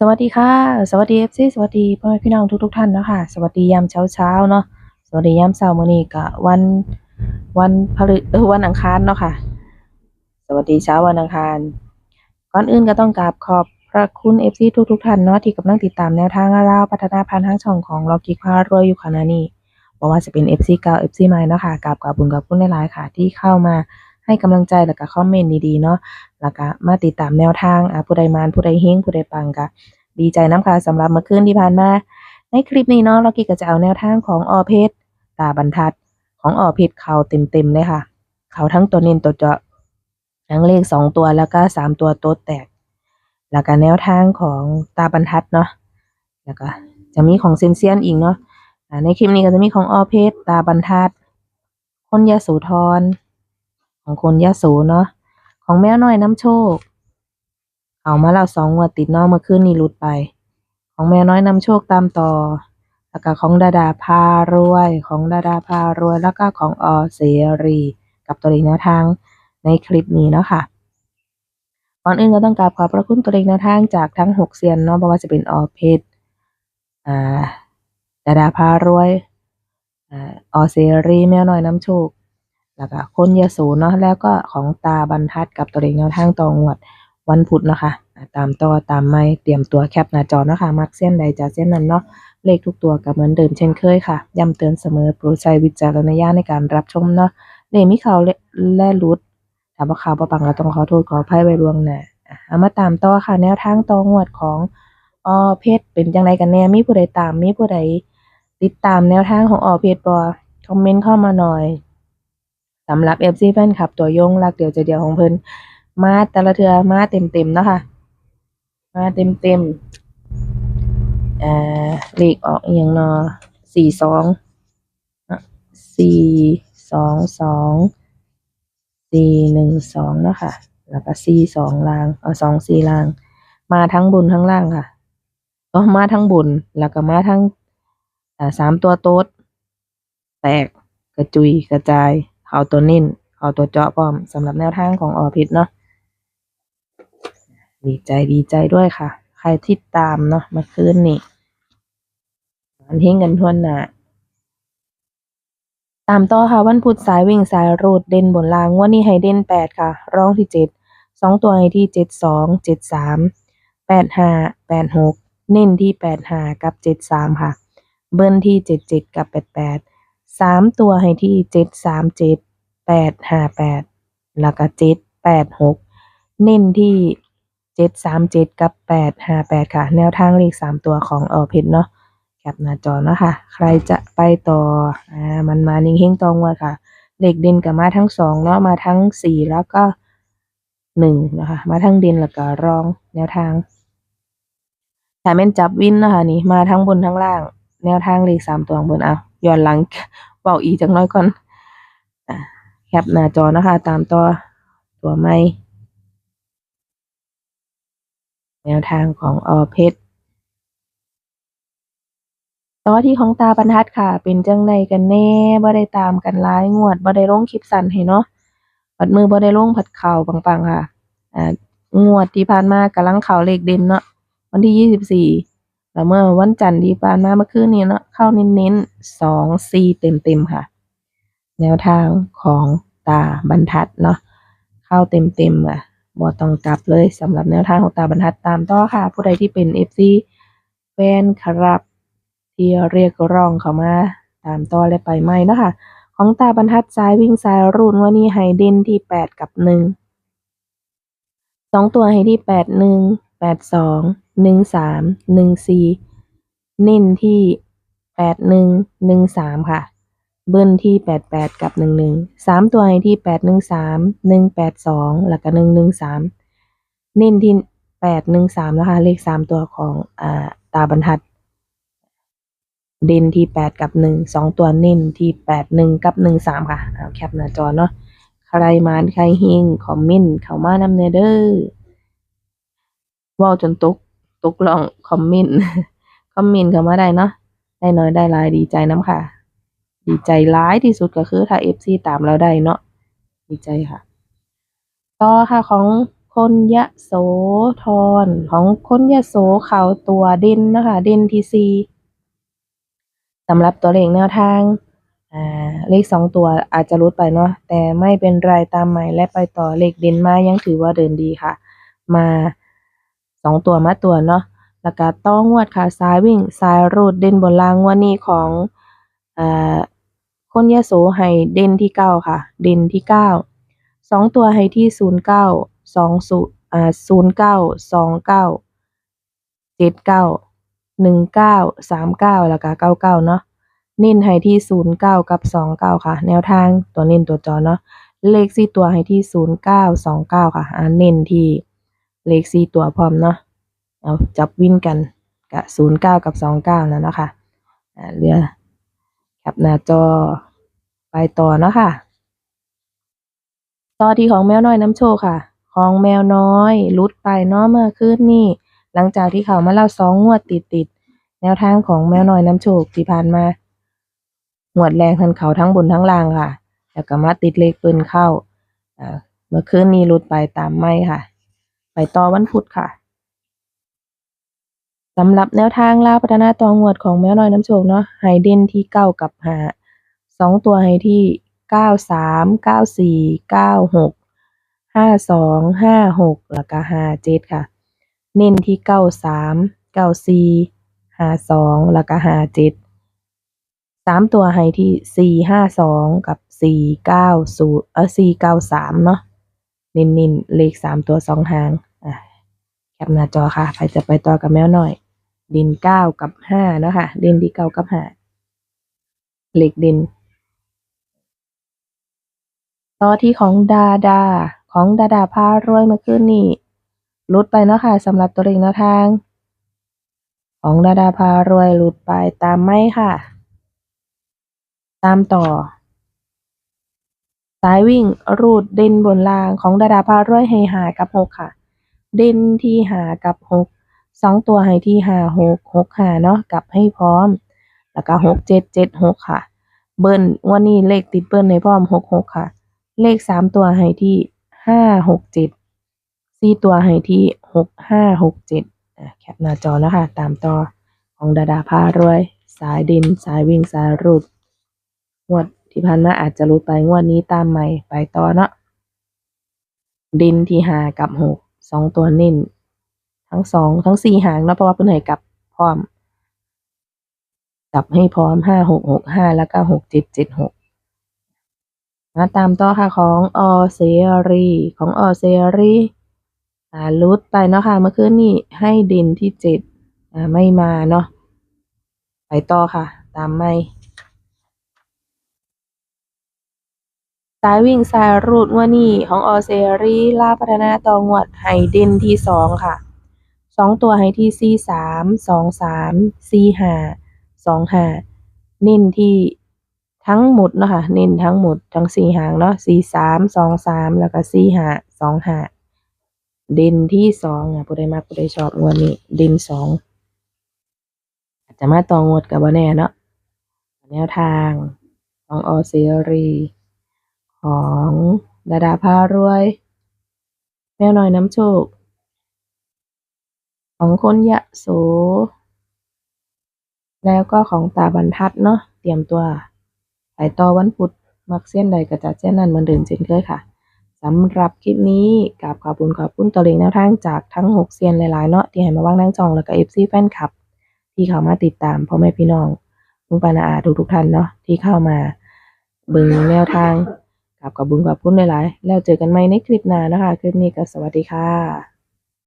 สวัสดีค่ะ สวัสดีเอฟซีสวัสดีพ่อแม่พี่น้องทุก ๆ ท่านเนาะค่ะ สวัสดียามเช้าๆเนาะสวัสดียามเช้ามื้อนี้ก็วันวันพฤเออวันอังคารเนาะค่ะ สวัสดีเช้าวันอังคาร ก่อนอื่นก็ต้องกราบขอบพระคุณเอฟซีทุก ๆ ท่านเนาะที่กำลังติดตามแนวทางเราพัฒนาพันธุ์ทางช่องของล็อกกี้พารวยอยู่ขณะนี้บ่ว่าจะเป็น FC เก่า FC ใหม่เนาะค่ะกราบขอบคุณขอบคุณหลายๆค่ะ ที่เข้ามาให้กำลังใจแล้วก็คอมเมนต์ดีๆเนาะ แล้วก็มาติดตามแนวทางอ่าผู้ใดมานผู้ใดเฮงผู้ใดปังก็ดีใจน้ำค่ะสำหรับเมื่อคืนที่ผ่านมาในคลิปนี้เนาะเรากี้ก็จะเอาแนวทางของออเพชรตาบรรทัดของออเพชรเขาเต็มๆเลยค่ะ เขาทั้งตัวน้นตัวเจาะทั้งเลขสองตัวแล้วก็สามตัวโต๊ดแตก แล้วก็แนวทางของตาบรรทัดเนาะแล้วก็จะมีของเซนเซียนอีกเนาะในคลิปนี้ก็จะมีของออเพชรตาบรรทัด คนยโสธรของคนยโสเนาะ ของแมวน้อยน้ำโชคเอามาแล้วสองงวดติดนอกเมื่อคืนนี้หลุดไป ของแม่น้อยน้ำโชคตามต่อ แล้วก็ของดาดาพารวย ของดาดาพารวย แล้วก็ของอเสรี กับตัวเลขแนวทางในคลิปนี้เนาะค่ะก่อนอื่นก็ต้องกราบขอบพระคุณตัวเลขแนวทางจากทั้งหกเซียนเนาะบ่ว่าจะเป็นออเพชรอ่าดาดาพารวยออเสรีแมวน้อยน้ำโชค แล้วก็คนยโสเนาะแล้วก็ของตาบรรทัดกับตัวเลขแนวทางต่องวดวันพุธเนาะคะอ่าตามต่อตามไม่เตรียมตัวแคปหน้าจอเนาะคะมักเส้นใดจากเส้นนั้นเนาะเลขทุกตัวก็เหมือนเดิมเช่นเคยค่ะย้ำเตือนเสมอโปรดใช้วิจารณญาณในการรับชมเนาะเลขมีเขาและและรุดถ้าว่าข่าวประปังเราต้องขอโทษขออภัยไว้ล่วงหน้าอะเอามาตามต่อค่ะ แนวทางต่องวดของออเพชรเป็นจังไดกันแน่มีผู้ใดตามมีผู้ใดติดตามแนวทางของออเพชรบ่คอมเมนต์เข้ามาหน่อย สำหรับ FC แฟนคลับตัวยงรักเดียวใจเดียวของเพิ่นมาแต่ละเทือมาเต็มเต็มๆเนาะค่ะมาเต็มเต็มอ่าเลขออกอย่างเนอสี่สองสี่สองสองสี่หนึ่งสองเนาะค่ะแล้วก็สี่สองลางเอาสองสี่ลาง มาทั้งบนทั้งล่างค่ะก็มาทั้งบนแล้วก็มาทั้งอ่าสามตัวโต๊ดแตกกระจุยกระจาย เขาตัวนิ่นเขาตัวเจาะพร้อมสำหรับแนวทางของออพิษเนาะดีใจดีใจด้วยค่ะ ใครที่ตามเนาะมื่อคืนนี่มันทิ้งกันทวนหนาตามต่อค่ะ วันพุธสายวิ่งสายรูดเด่นบนรางวันนี้ให้เด่นแปดค่ะ ร้องที่เจ็ดสองตัวให้ที่เจ็ดสองเจ็ดสามแปดห้าแปดหกเน้นที่แปดห้ากับเจ็ดสามค่ะ เบิ้ลที่เจ็ดเจ็ดกับแปดแปด สามตัวให้ที่เจ็ดสามเจ็ดแปดห้าแปดแล้วก็เจ็ดแปดหกเน้นที่เจ็ดสามเจ็ดกับแปดห้าแปดค่ะ แนวทางเลขสามตัวของเออเพชรเนาะแคปหน้าจอเนาะค่ะ ใครจะไปต่ออ่ามันมานิ่งเฮงตองว่าค่ะเลขเด่นกับมาทั้งสองเนาะมาทั้งสี่แล้วก็หนึ่งนะคะมาทั้งเด่นแล้วก็รองแนวทางถ้าแม่นจับวินนะคะนี่มาทั้งบนทั้งล่าง แนวทางเลขสามตัวของเบิ่นเอาย้อนหลังเบาอีกจังน้อยก่อนแคปหน้าจอนะคะ ตามต่อตัวไม่แนวทางของออเพชรต่อที่ของตาบรรทัดค่ะ เป็นจังไดกันแน่บ่ได้ตามกันหลายงวดบ่ได้ลงคลิปสั้นให้เนาะปัดมือบ่ได้ลงผัดเข่าปังๆค่ะอ่างวดที่ผ่านมากำลังเข้าเลขเด่นเนาะวันที่ยี่สิบสี่ แล้วเมื่อวันจันทร์ที่ผ่านมาเมื่อคืนนี้เนาะเข้าเน้นๆสองสี่เต็มๆค่ะ แนวทางของตาบรรทัดเนาะเข้าเต็มๆอะบ่ต้องกลับเลยสำหรับแนวทางของตาบรรทัดตามต่อค่ะ ผู้ใดที่เป็น FC แฟนครับที่เรียกร้องเข้ามาตามต่อและไปใหม่เนาะคะ ของตาบรรทัดซ้ายวิ่งซ้ายรูดวันนี้ให้เดนที่แปดกับหนึ่งสองตัวให้ที่แป ดหนึ่งแปดสองหนึ่งสามหนึ่งสี่เน้นที่แปดหนึ่งหนึ่งสามค่ะ เบิ้ลที่แปดแปดกับหนึ่งหนึ่งสามตัวให้ที่แปดหนึ่งสามหนึ่งแปดสองแล้วก็หนึ่งหนึ่งสามเน้นที่แปดหนึ่งสามนะคะเลขสามตัวของอ่าตาบรรทัด เด่นที่แปดกับหนึ่งสองตัวเน้นที่แปดหนึ่งกับหนึ่งสามค่ะเอาแคปหน้าจอเนาะใครมานใครเฮงคอมเมนต์เข้ามานำเนเด้อเว้าจนตกตกลองคอมเมนต์คอมเมนต์เข้ามาได้เนาะได้น้อยได้หลายดีใจน้ำค่ะ ดีใจร้ายที่สุดก็คือถ้า FC ตามเราได้เนาะดีใจค่ะ ต่อค่ะของคนยะโสธรของคนยะโสเขาตัวเด่นนะคะเด่นที่สี่สำหรับตัวเลขแนวทางอ่าเลขสองตัวอาจจะรุดไปเนาะแต่ไม่เป็นไรตามใหม่และไปต่อเลขเด่นมายังถือว่าเดินดีค่ะ มา สองตัวมาตัวเนาะแล้วก็ต้องวดค่ะสายวิ่งสายรูดเด่นบนล่างงวันนี้ของอคนยะโสให้เด่นที่เก้าค่ะ เด่นที่เก้าสองตัวให้ที่ศูนย์เก้าสองศูนย์อ่าศูนย์เก้าสองเก้าเจ็ดเก้าหนึ่งเก้าสามเก้าแล้วก็เก้าเก้าเนาะเน้นให้ที่ศูนย์เก้ากับสองเก้าค่ะ แนวทางตัวเน้นตัวจอเนาะเลขสี่ตัวให้ที่ศูนย์เก้าสองเก้าค่ะอ่าเน้นที่ เลขสี่ตัวพร้อมเนาะเอาจับวิ่นกันกับศูนย์เก้ากับสองเก้านั่นเนาะค่ะอ่าเหลือแคปหน้าจอไปต่อเนาะค่ะ ต่อที่ของแมวน้อยน้ำโชคค่ะ ของแมวน้อยลุดไปเนาะเมื่อคืนนี้หลังจากที่เขามาเล่าสองงวดติดติดแนวทางของแมวน้อยน้ำโชคที่ผ่านมาหวดแรงทันเขาทั้งบนทั้งล่างค่ะ แล้วก็มาติดเลขปืนเข้าเมื่อคืนนี้ลุดไปตามไม่ค่ะ ไปต่อวันพุธค่ะสำหรับแนวทางลาพัฒนาตองวดของแมวน้อยน้ำโชคเนาะไฮเดนที่เก้ากับหาสองตัวให้ที่เก้าสามเก้าสี่เก้าหกห้าสองห้าหกแล้วก็ห้าเจ็ดค่ะ เน้นที่เก้าสามเก้าสี่ห้าสองแล้วก็ห้าเจ็ดสามตัวให้ที่สี่ห้าสองกับสี่เก้าศูนย์เออสี่เก้าสามเนาะ นินนินๆเลขสามตัวสองหางอะแคปหน้าจอค่ะใครจะไปต่อกับแมวหน่อย ดินเก้ากับห้าเนาะค่ะดินที่เก้ากับห้าเลขดิน ต่อที่ของดาดา ของดาดาพารวยมื่อคืนนี้หลุดไปเนาะค่ะสำหรับตัวเลขแนวทาง ของดาดาพารวยหลุดไปตามไม่ค่ะ ตามต่อายวิ่ง รูดเด่นบนล่างของดาดาพารวยให้หากับหกค่ะ เด่นที่หากับหกสองตัวให้ที่หาหกหกหาเนาะกลับให้พร้อม แล้วก็หกเจ็ดเจ็ดหกค่ะ เบิ้ลวันนี้เลขติดเบิ้ลในพร้อมหกหกค่ะ เลขสามตัวให้ที่ห้าหกเจ็ดสี่ตัวให้ที่หกห้าหกเจ็ดอะแคปหน้าจอแล้วค่ะ ตามต่อของดาดาพารวย สายดินสายวิ่งสายรูดงวด ที่ผ่านมาอาจจะหลุดไปงวดนี้ตามใหม่ไปต่อเนาะดินที่หากับหกสองตัวนิ่นทั้งสองทั้งสี่หางเนาะเพราะว่าเพิ่นให้กลับพร้อมกลับให้พร้อมห้าหกหกห้าแล้วก็หกเจ็ดเจ็ดหกมาตามต่อค่ะของออเซรีของออเซรีอ่าลุดไปเนาะค่ะเมื่อคืนนี้ให้ดินที่เจ็ดอ่าไม่มาเนาะไปต่อค่ะ ตามไม่ายวิ่งสายรูดงวดนี้ของออเซรีลาพัฒนาตองวดไฮเดนที่สองค่ะสองตัวไฮที่สี่สามสองสามสี่ห้าสองห้าเน้นที่ทั้งหมดเนาะค่ะเน้นทั้งหมดทั้งสี่หางเนาะสี่สามสองสามแล้วก็สี่ห้าสองห้าเด่นที่สองอะผู้ใดมักผู้ใดชอบงวดนี้ เด่นสองอาจจะมาตองวดกับว่แน่เนาะแนวทางของออเซรี ของดาดาพารวย แมวน้อยน้ำโชค ของคนยะโส แล้วก็ของตาบรรทัดเนาะ เตรียมตัวไปต่อวันพุธ มักเส้นใดก็จัดเส้นนั้นเหมือนเดิมเช่นเคยค่ะสำหรับคลิปนี้กราบขอบคุณขอบคุณตัวเลขแนวทางจากทั้งหกเซียนหลายๆ เนาะที่ให้มาว่างนั่งจองแล้วก็เอฟซีแฟนคลับ ที่เข้ามาติดตามพ่อแม่พี่น้องลุงปานาอาทุกทุกท่านเนาะที่เข้ามาเบิ่งแนวทาง ขอบคุณขอบคุณหลายๆ แล้วเจอกันใหม่ในคลิปหน้านะคะ คลิปนี้ก็สวัสดีค่ะ